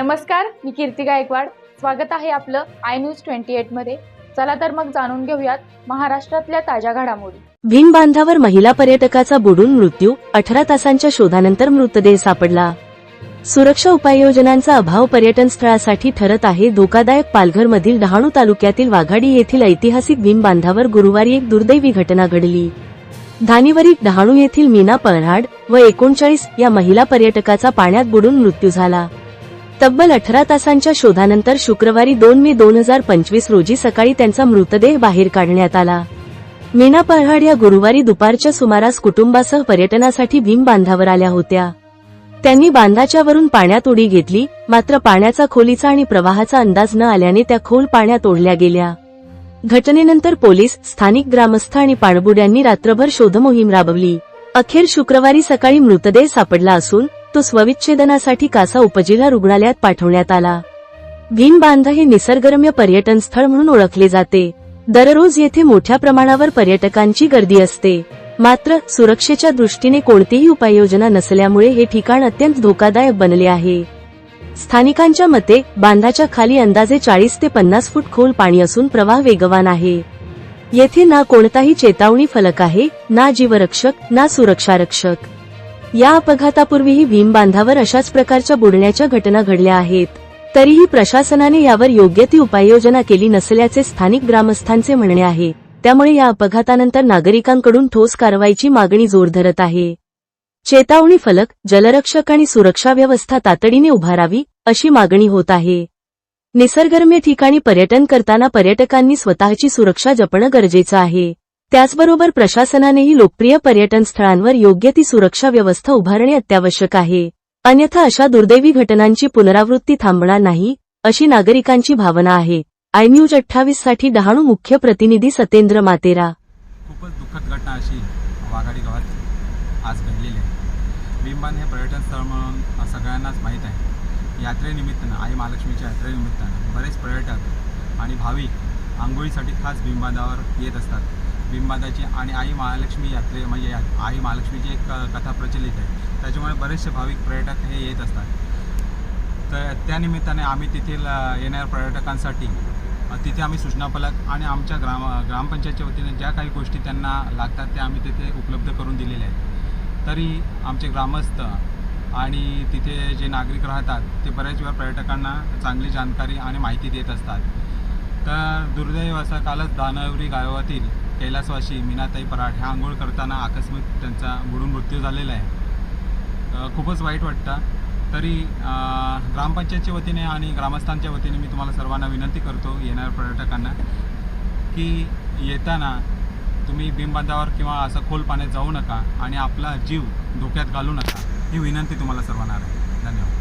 नमस्कार मी कीर्ती गायकवाड. स्वागत आहे आपलं आय न्यूज ट्वेंटी एटमध्ये. चला तर मग जाणून घेऊयात महाराष्ट्रातल्या ताज्या घडामोडी. भीम बांधावर महिला पर्यटकाचा बुडून मृत्यू अठरा तासांच्या शोधानंतर मृतदेह सापडला. सुरक्षा उपाययोजनांचा अभाव पर्यटन स्थळासाठी ठरत आहे. धोकादायक पालघरमधील डहाणू तालुक्यातील वाघाडी येथील ऐतिहासिक भीम बांधावर गुरुवारी एक दुर्दैवी घटना घडली. धानीवरी डहाणू येथील मीना पन्हाड व एकोणचाळीस या महिला पर्यटकाचा पाण्यात बुडून मृत्यू झाला. तब्बल अठरा तासांच्या शोधानंतर शुक्रवारी दोन मे दोन हजार पंचवीस रोजी सकाळी त्यांचा मृतदेह बाहेर काढण्यात आला. मीना पळहाड या गुरुवारी दुपारच्या सुमारास कुटुंबासह पर्यटनासाठी भीम बांधावर आल्या होत्या. त्यांनी बांधाच्या वरून पाण्यात उडी घेतली मात्र पाण्याचा खोलीचा आणि प्रवाहाचा अंदाज न आल्याने त्या खोल पाण्यात ओढल्या गेल्या. घटनेनंतर पोलीस स्थानिक ग्रामस्थ आणि पाणबुड्यांनी रात्रभर शोधमोहीम राबवली. अखेर शुक्रवारी सकाळी मृतदेह सापडला असून तो स्वविच्छेदनासाठी कासा उपजिल्हा रुग्णालयात पाठवण्यात आला. भीम बांध हे निसर्गरम्य पर्यटन स्थळ म्हणून ओळखले जाते. दररोज येथे मोठ्या प्रमाणावर पर्यटकांची गर्दी असते. मात्र सुरक्षेच्या दृष्टीने कोणतीही उपाययोजना नसल्यामुळे हे ठिकाण अत्यंत धोकादायक बनले आहे. स्थानिकांच्या मते बांधाच्या खाली अंदाजे चाळीस ते पन्नास फूट खोल पाणी असून प्रवाह वेगवान आहे. येथे ना कोणताही चेतावणी फलक आहे ना जीवरक्षक ना सुरक्षारक्षक. या अपघातापूर्वीही भीम बांधावर अशाच प्रकारच्या बुडण्याच्या घटना घडल्या आहेत. तरीही प्रशासनाने यावर योग्य ती उपाययोजना केली नसल्याचे स्थानिक ग्रामस्थांचे म्हणणे आहे. त्यामुळे या अपघातानंतर नागरिकांकडून ठोस कारवाईची मागणी जोर धरत आहे. चेतावणी फलक जलरक्षक आणि सुरक्षा व्यवस्था तातडीने उभारावी अशी मागणी होत आहे. निसर्गरम्य ठिकाणी पर्यटन करताना पर्यटकांनी स्वतःची सुरक्षा जपणं गरजेचं आहे. त्याचबरोबर प्रशासनानेही लोकप्रिय पर्यटन स्थळांवर योग्य ती सुरक्षा व्यवस्था उभारणे अत्यावश्यक आहे. अन्यथा अशा दुर्दैवी घटनांची पुनरावृत्ती थांबणार नाही अशी नागरिकांची भावना आहे. आय न्यूज अठ्ठावीससाठी डहाणू मुख्य प्रतिनिधी सतेंद्र मातेरा. खूपच दुःखद घटना अशी वाघाडी गावात आज घडलेली आहे. भीमबान हे पर्यटन स्थळ म्हणून सगळ्यांनाच माहीत आहे. यात्रेनिमित्तानं आई महालक्ष्मीच्या यात्रेनिमित्तानं बरेच पर्यटक आणि भाविक आंघोळीसाठी खास भीमबांधावर येत असतात. बिंबादाची आणि आई महालक्ष्मी यात्रे म्हणजे या- आई महालक्ष्मीची एक कथा प्रचलित आहे. त्याच्यामुळे बरेचसे भाविक पर्यटक हे येत असतात. तर त्यानिमित्ताने आम्ही तेथील येणाऱ्या पर्यटकांसाठी तिथे आम्ही सूचना फलक आणि आमच्या ग्राम ग्रामपंचायतच्या वतीने ज्या काही गोष्टी त्यांना लागतात त्या आम्ही तिथे उपलब्ध करून दिलेल्या आहेत. तरी आमचे ग्रामस्थ आणि तिथे जे नागरिक राहतात ते बऱ्याच वेळा पर्यटकांना चांगली जानकारी आणि माहिती देत असतात. तर दुर्दैव असं कालच दानवरी गावातील कैलासवाशी मीनाताई पराठ ह्या आंघोळ करताना आकस्मिक त्यांचा बुडून मृत्यू झालेला आहे. खूपच वाईट वाटतं. तरी ग्रामपंचायतच्या वतीने आणि ग्रामस्थांच्या वतीने मी तुम्हाला सर्वांना विनंती करतो येणाऱ्या पर्यटकांना की येताना तुम्ही भीमबांधावर किंवा असं खोल पाण्यात जाऊ नका आणि आपला जीव धोक्यात घालू नका ही विनंती तुम्हाला सर्वांना आहे. धन्यवाद.